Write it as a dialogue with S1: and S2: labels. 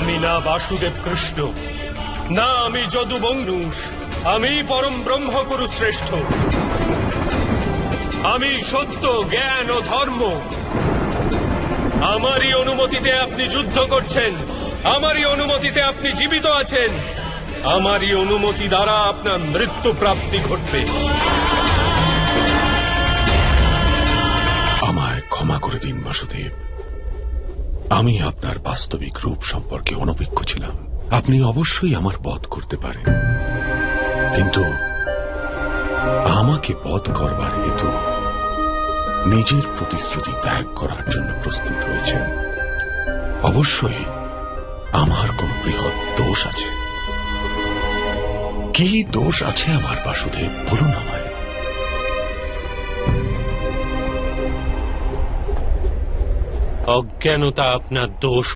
S1: আমি না বাসুদেব কৃষ্ণ না আমি যদু বংনুষ আমি পরম ব্রহ্মকুরু শ্রেষ্ঠ। আমি সত্য, জ্ঞান ও ধর্ম। আমারই অনুমতিতে আপনি যুদ্ধ করছেন, আমারই অনুমতিতে আপনি জীবিত আছেন, আমারই অনুমতি দ্বারা আপনার মৃত্যু প্রাপ্তি ঘটবে।
S2: আমায় ক্ষমা করে দিন, বাসুদেব। আমি আপনার বাস্তবিক রূপ সম্পর্কে অনভিজ্ঞ ছিলাম। আপনি অবশ্যই আমার বধ করতে পারেন। কিন্তু আমাকে বধ করবার হেতু নিজের প্রতিশ্রুতি ত্যাগ করার জন্য প্রস্তুত হয়েছেন অবশ্যই আমার কোন বৃহৎ দোষ আছে। কি দোষ আছে আমার বাসুদেব? বলুন আমায়।
S1: অজ্ঞানতা আপনার দোষ।